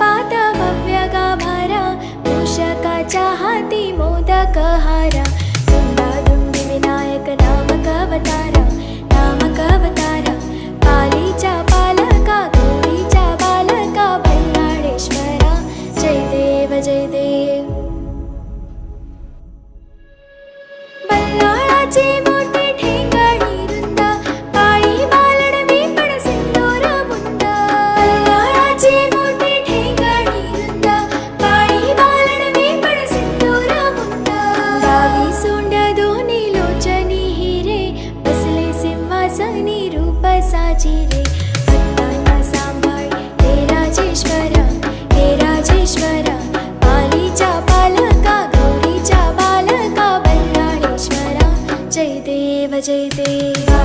भव्यगाभारा मोषका चाहति हादि हे राजेश्वर बालि चा बालका कौली बालका बलाश्वरा जय देव जयदेवा